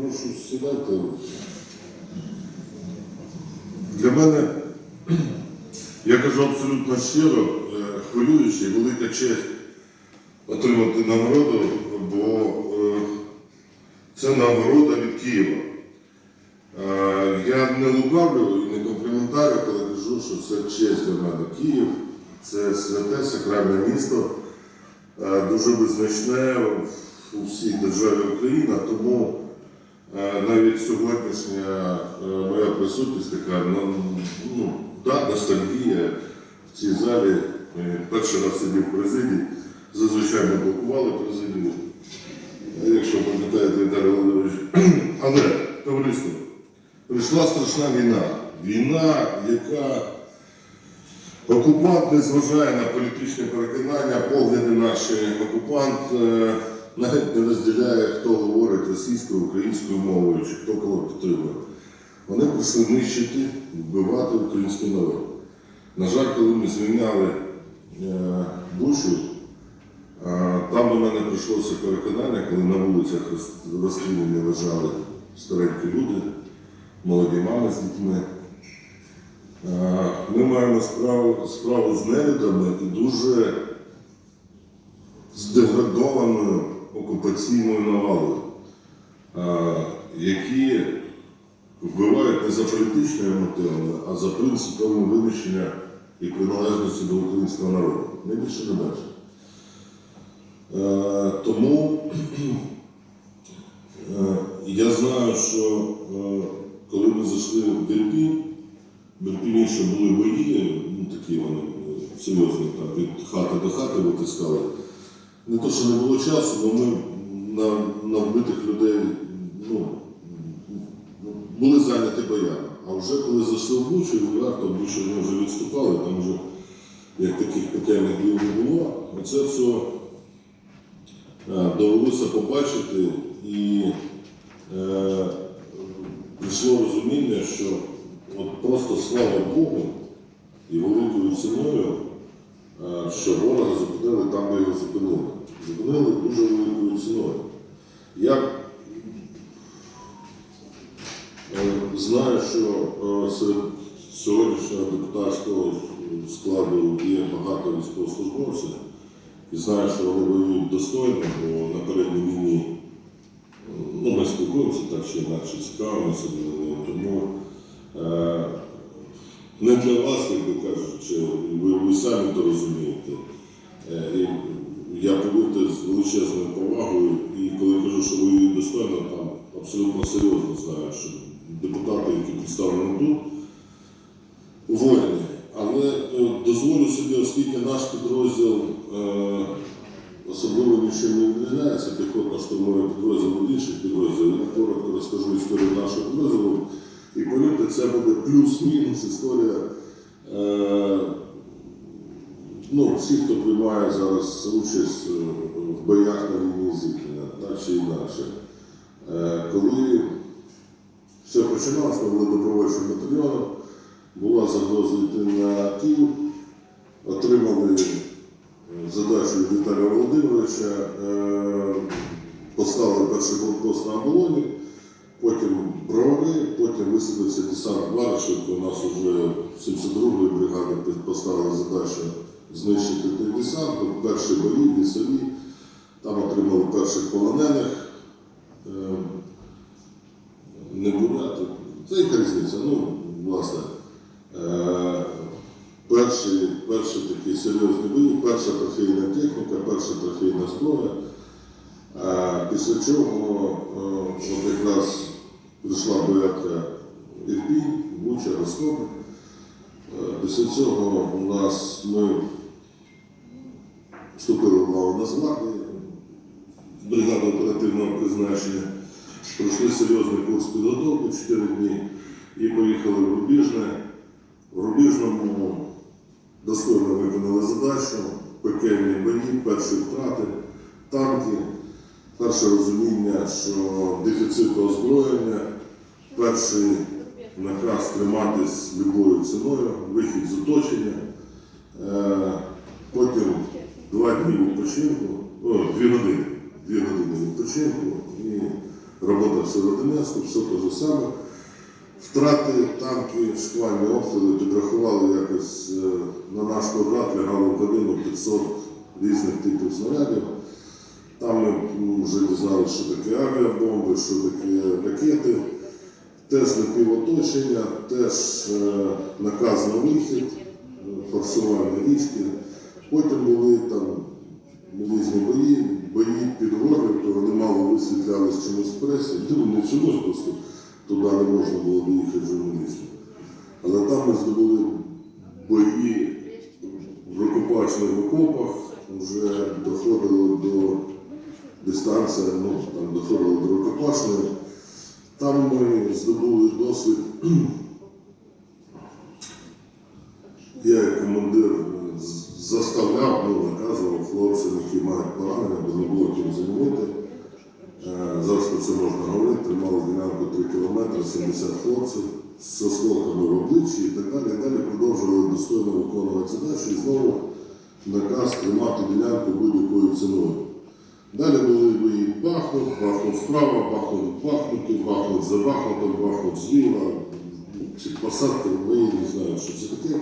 Прошу сідати. Для мене, я кажу абсолютно щиро, е, хвилююче і велика честь отримати нагороду, бо е, це нагорода від Києва. Е, Я не лукавлю і не компліментарю, коли кажу, що це честь для мене. Київ це святе сакральне місто, дуже визначне у всій державі Україна, тому навіть сьогоднішня е, моя присутність така ну, ну, да, ностальгія в цій залі. Е, Перший раз сидів в президії, зазвичай ми блокували президію, е, якщо пам'ятаєте Віталій Володимирович. Але, товариство, прийшла страшна війна. Війна, яка окупант не зважає на політичні переконання, погляди наші. Окупант е, навіть не розділяє, хто говорить російською, українською мовою, чи хто кого підтримує. Вони прийшли нищити, вбивати український народ. На жаль, коли ми звільняли е, Бучу, е, там до мене прийшлося переконання, коли на вулицях роз- розстріляні лежали старенькі люди, молоді мами з дітьми. Е, Ми маємо справу, справу з нелюдами і дуже здеградованою окупаційною навалою, які вбивають не за політичними мотивами, а за принципами винищення і приналежності до українського народу. Не більше не менше. Е, Тому е, я знаю, що е, коли ми зайшли в Ірпінь, в Ірпіні ще були бої, ну такі вони серйозні, там від хати до хати витискали. Не то, що не було часу, бо ми на, на вбитих людей ну, були зайняті боями. А вже коли зайшли в Бучу, і варто Бучу ми вже відступали, там вже як таких пекельних днів не було. Оце все е, довелося побачити і е, прийшло розуміння, що от просто слава Богу і великою ціною, що ворога зупинили там, де його зупинили. Зупинили дуже великою ціною. Я Е, Знаю, що е, серед сьогоднішнього депутатського складу є багато військовослужбовців і знаю, що вони воюють достойно, бо на передній війні е, ну, ми спілкуємося так чи інакше, цікавимося. Тому е, не для вас, як би кажучи, ви, ви самі то розумієте. Е, я повірте з величезною повагою, і коли кажу, що воюють достойно, там абсолютно серйозно знаю, що депутати, які представлені тут, воїни. Але е, дозволю собі, оскільки наш підрозділ е, особливо нічим не відрізняється, піхотно-штурмовий підрозділ від інших підрозділів, я коротко розкажу історію нашого підрозділу. І повірте, це буде плюс-мінус історія. Е, ну, всі, хто приймає зараз участь е, в боях на лінії зіткнення, так чи інакше. Е, Коли все починалося, були добровольчим батальйоном, була загроза йти на Київ, отримали задачу Віталія Володимировича, поставили перший блокпост на оболоні, потім бровари, потім висадився десант Баришівки. У нас вже 72-ї бригади поставили задачу знищити той десант. Перші бої, лісові, там отримали перших полонених. Е, Не буряти. Це яка різниця? Ну, власне. Е, перші, перші такі серйозні бої, перша трофейна техніка, перша трофейна зброя. Після чого е, от якраз прийшла боярка Ірпінь, Буча, Ростов. Е, Після цього у нас ми вступили в лаву Нацгвардії, бригада оперативного призначення. Пройшли серйозний курс підготовки 4 дні і поїхали в Рубіжне. В Рубіжному достойно виконали задачу, пекельні бої, перші втрати, танки, перше розуміння, що дефіцит озброєння, перший наказ триматись любою ціною, вихід з оточення. Е, Потім два дні відпочинку, о, дві години, дві години відпочинку і робота в Сєвєродонецьку, все те ж саме. Втрати танки, шквальні обстріли підрахували якось е, на наш квадрат лягало в годину 500 різних типів снарядів. Там ми вже дізналися, що таке авіабомби, що таке ракети. Теж напівоточення, теж е, наказ на вихід, е, форсування річки. Потім були там різні бої, бої під горою, то вони мало висвітлялись чомусь в пресі. Ну, не чомусь, просто туди не можна було доїхати журналістам. Але там ми здобули бої в рукопашних окопах, вже доходило до дистанції, ну, там доходило до рукопашної. Там ми здобули досвід. Я як командир заставляв, ну, наказував хлопцям, які мають поранення, бо не було чим замінити. Е, Зараз про це можна говорити. Тримали ділянку 3 кілометри, 70 хлопців з осколками в обличчі і так далі. І далі продовжували достойно виконувати задачу. І знову наказ тримати ділянку будь-якою ціною. Далі були бої Бахмут, Бахмут справа, Бахмут Бахмуті, Бахмут за Бахмутом, Бахмут зліва, ці посадки, бої, не знаю, що це таке.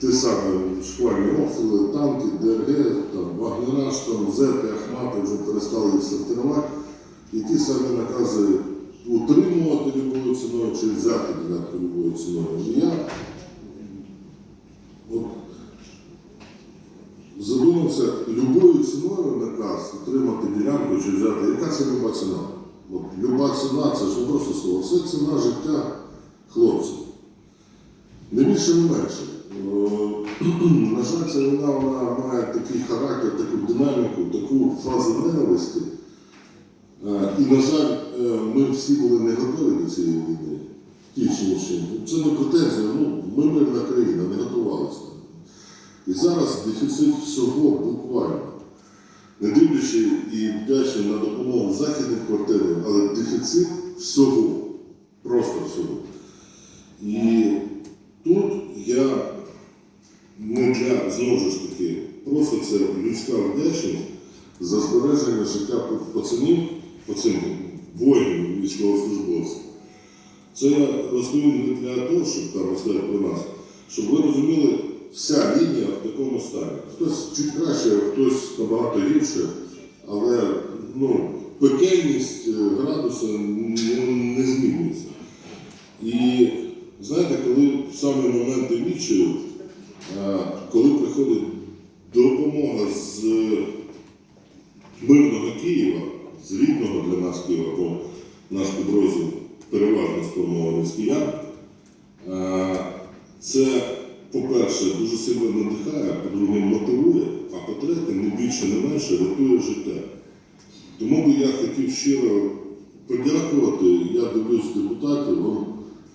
Ті самі шквальні обстріли, танки, ДРГ, там, Вагнераш, там, Зети, Ахмати вже перестали їх сортувати. І ті самі накази утримувати любою ціною чи взяти ділянку любою ціною. І я от, задумався, любою ціною наказ отримати ділянку чи взяти. Яка це люба ціна? От, люба ціна це ж не просто слово, це ціна життя хлопців. Не більше, не менше. Е, На жаль, ця війна вона має такий характер, таку динаміку, таку фазу ненависті. Е, І, на жаль, е, ми всі були не готові до цієї війни. Ті чи інші. Це не претензія, ну, ми мирна країна, не готувалися. І зараз дефіцит всього буквально. Не дивлячи і вдячний на допомогу західних квартирів, але дефіцит всього, просто всього. І тут я не для знову ж таки, просто це людська вдячність за збереження життя пацанів, пацанів, воїнів, військовослужбовців. Це розповім не для того, щоб там розказати про нас, щоб ви розуміли, вся лінія в такому стані. Хтось чуть краще, хтось набагато гірше, але ну, пекельність градусу ну, не змінюється. І знаєте, коли в самий момент відчаю, е, коли приходить допомога з мирного Києва, з рідного для нас Києва, бо наш підрозділ переважно сформований з киян, е, це, по-перше, дуже сильно надихає, по-друге, мотивує, а по-третє, не більше, не менше, рятує життя. Тому би я хотів щиро подякувати. Я дивлюсь депутатів. Вам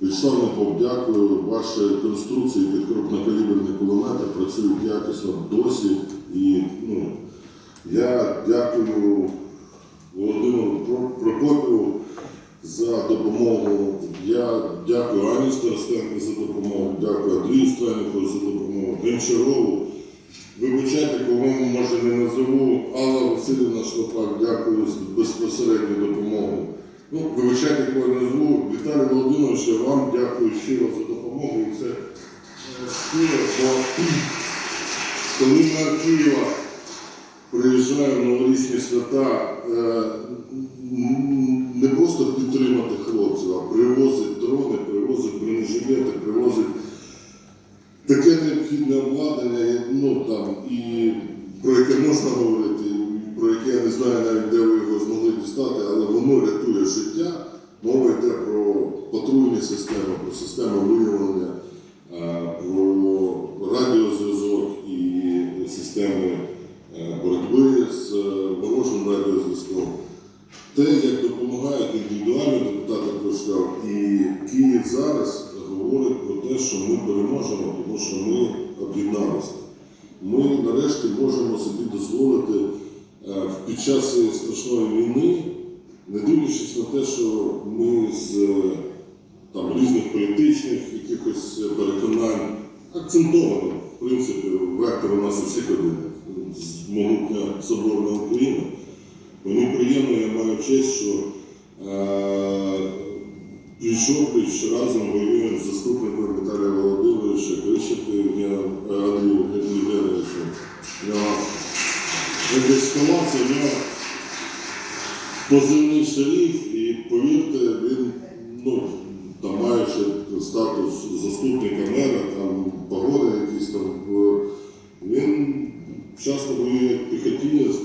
Вячеслав Непов, дякую. Ваші конструкції під крупнокаліберні кулемети працюють якісно досі. І ну, я дякую Володимиру Про- Прокопіву за допомогу. Я дякую Ані Старостенко за допомогу, дякую Андрію Странику за допомогу, Гончарову. Вибачайте, кого може не назову. Алла Васильівна Шлопак, дякую за безпосередню допомогу. Ну, вибачайте, кого не назву. Віталій Володимирович, вам дякую щиро за допомогу. І це е, щиро, бо коли мер Києва приїжджає в новорічні свята, е, не просто підтримати хлопців, бронежилети, привозить таке необхідне обладнання, ну там і про яке можна говорити, про яке я не знаю навіть, де ви його змогли дістати, але воно рятує життя. Мова йде про патрульні системи, про систему виявлення, е, про радіозв'язок і системи е, боротьби з е, ворожим радіозв'язком. Те, як допомагають індивідуальні депутати прочитав, і Київ зараз говорить про те, що ми переможемо, тому що ми об'єдналися. Ми нарешті можемо собі дозволити е, під час цієї страшної війни, не дивлячись на те, що ми з е, там, різних політичних якихось переконань акцентовано, в принципі, вектор у нас усіх один з могутня Соборна Україна. Мені приємно, я маю честь, що Е, Пліч-опліч разом воюємо з заступником Віталія Володимировича, е. У нього як ескалація, у нього позивний шериф, і повірте, він ну, там має ще статус заступника мера, там погоди якісь там, е, він часто воює як піхотінець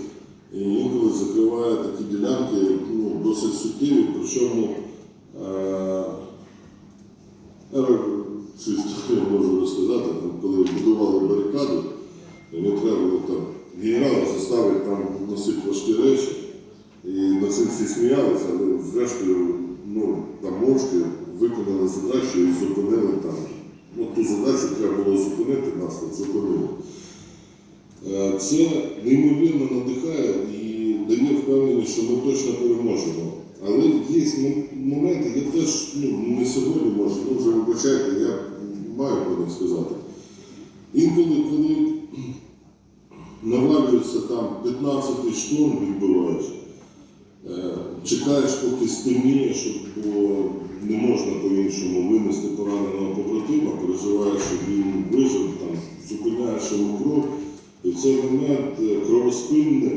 і інколи закриває такі ділянки ну, досить суттєві, причому е, я цю історію можу розказати, там, коли будували барикаду, не треба було там генерала заставити там носити важкі речі. І над цим всі сміялися, але зрештою ну, там мовчки виконали задачу і зупинили там. Ну, ту задачу треба було зупинити нас, от зупинили. Е, Це неймовірно надихає і дає впевненість, що ми точно переможемо. Але є моменти, я теж ну, не сьогодні можу, ну вже вибачайте, я маю про них сказати. Інколи, коли навалюється там 15 шторм відбиваєш, е, чекаєш, поки стемніє, щоб не можна по-іншому винести пораненого побратима, переживаєш, щоб він вижив, там, зупиняєш йому кров. І цей момент е, кровоспинне,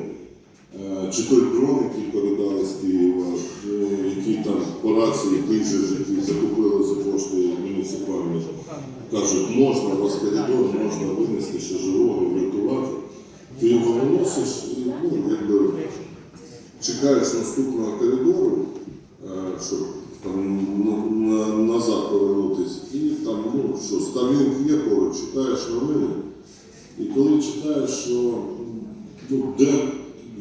е, чи той дрон, який передали з Києва, е, який там по рації же які закупили за кошти муніципальні, кажуть, можна у вас коридор, можна винести ще живого, врятувати. Ти його виносиш, і, ну, якби чекаєш наступного коридору, щоб там на- на- назад повернутися, і там, ну що, Starlink є поруч, читаєш новини. І коли читаєш, що ну, де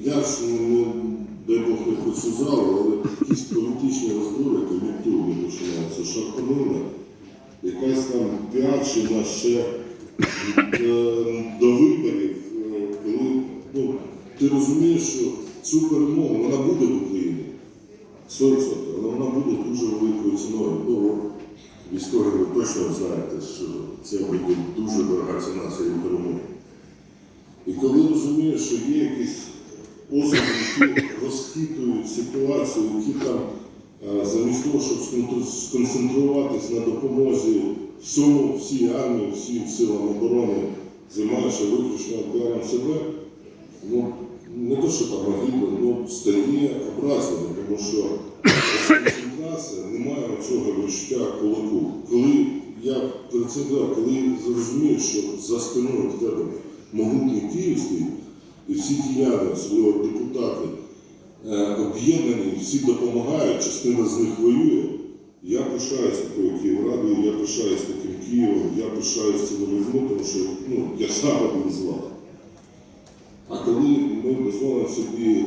я ж не, дай Бог не залу, але якісь політичні розбори кон'юнктурні починаються, шарпанина, якась там піарщина ще е, до виборів, е, коли ну, ти розумієш, що цю перемогу вона буде в Україні. 100%, але вона буде дуже великою ціною. Військові ви точно знаєте, що це буде дуже дорога ціна цієї перемоги. І коли розумієш, що є якісь особи, які розхитують ситуацію, які там е, замість того, щоб сконцентруватись на допомозі всьому, всій армії, всім силам оборони, займаєшся виключно піаром себе, ну, не то, що там агідно, ну, стає образливо, тому що концентрація немає цього відчуття кулаку. Коли я казав, коли зрозумієш, що за спиною в тебе могутній Київ стоїть, і всі кияни, особливо депутати, е, об'єднані, всі допомагають, частина з них воює. Я пишаюсь такою Київрадою, я пишаюсь таким Києвом, я пишаюсь цими людьми, тому що ну, я сам вас. А коли ми дозволимо собі,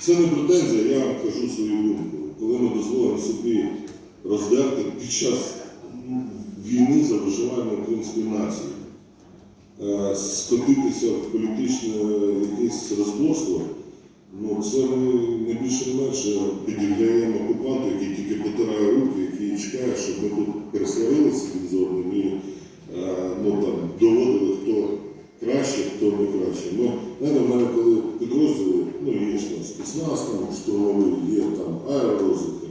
це не претензія, я вам кажу свою думку. Коли ми дозволимо собі роздерти під час війни за виживання української нації, е, скотитися в політичне якесь розборство, ну це ми не більше не менше підіграємо окупанту, який тільки потирає руки, який чекає, щоб ми тут пересварилися один з одним і е, ну, там, доводили, хто краще, хто не краще. Ну, знаєте, в мене коли підрозділи, ну є ж там спецназ, там штурмовий, є там аеророзвідка.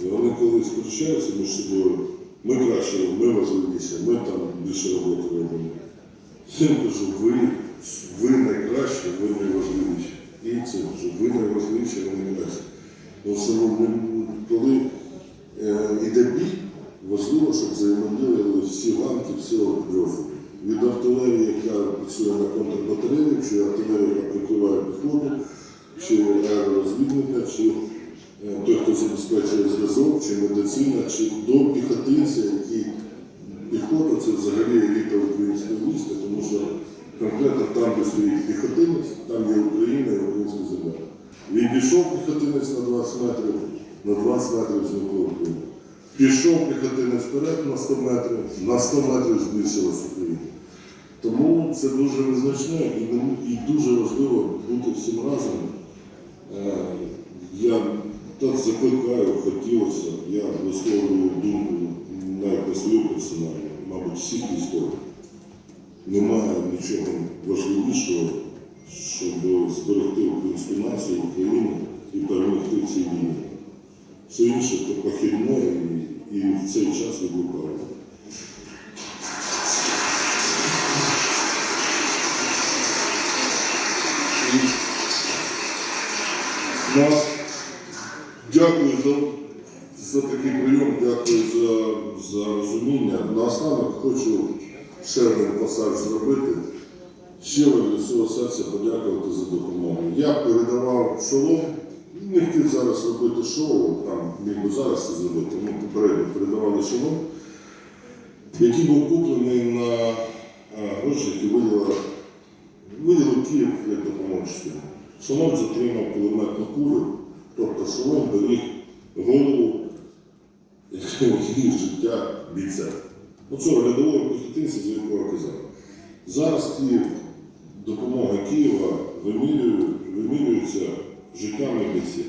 І вони коли сперечаються між собою, ми краще, ми важливіше, ми там більше роботи робимо. Я їм кажу, ви, ви найкраще, ви найважливіші. І це кажу, ви найважливіші, ви найкраще. Тому що ну, ми- коли е, йде бій, важливо, щоб взаємодіяли всі ланки всього підрозділу. Від артилерії, яка працює на контрбатареї, чи артилерія, яка прикриває піхоту, чи аеророзвідника, чи е, той, хто забезпечує зв'язок, чи медицина, чи до піхотинця, який піхота це взагалі еліта українського війська, тому що конкретно там, де стоїть піхотинець, там є Україна і українська земля. Він пішов піхотинець на 20 метрів, на 20 метрів зникла Україна. Пішов піхотинець вперед на 100 метрів, на 100 метрів збільшилась Україна. Тому це дуже визначне і, і дуже важливо бути всім разом. Е, Я так закликаю, хотілося, я висловлюю думку навіть не свою персональну, мабуть, всіх військових. Немає нічого важливішого, щоб зберегти українську націю, Україну і перемогти в цій війні. все інше то похідне і, в цей час відлукало. Нас дякую за, за такий прийом, дякую за, за розуміння. Наостанок хочу ще один пасаж зробити. Щиро від усього серця подякувати за допомогу. Я передавав шолом, не хотів зараз робити шоу, там міг би зараз це зробити, ми попередньо передавали шолом, який був куплений на е, гроші, які виділив Київ як частині. Шолом затримав кулеметну кулю, тобто шолом беріг голову і життя бійця. Оцього рядового піхотинця, за якого казав. Зараз ті допомоги Києва вимірюють, вимірюються життями бійців.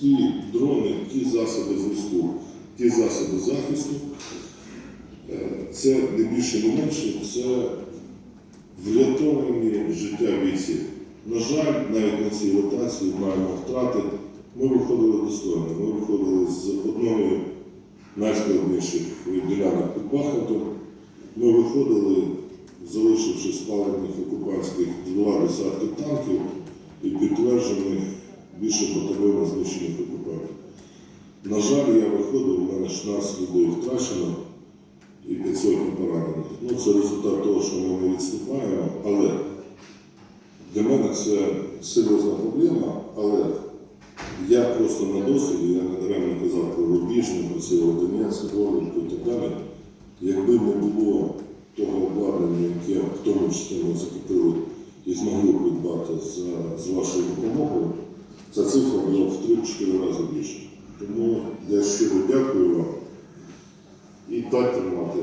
Ті дрони, ті засоби зв'язку, ті засоби захисту. е, Це не більше, не менше, це врятовані життя бійців. На жаль, навіть на цій ротації маємо втрати. Ми виходили достойно. Ми виходили з одної найскладніших ділянок під Бахмутом. Ми виходили, залишивши спалених окупантських два десятки танків і підтверджених більше батальйонів знищених окупантів. На жаль, я виходив, у мене 16 людей втрачено і 500 поранених. Ну, це результат того, що ми не відступаємо, але для мене це серйозна проблема, але я просто на досвіді, я не даремно казав про Рубіжну, про Сєвєродонецьк, Горлівку і так далі. Якби не було того обладнання, яке в тому числі ми закупили і змогли придбати за, з вашою допомогою, ця цифра була в 3-4 рази більше. Тому я щиро дякую вам і так тримати.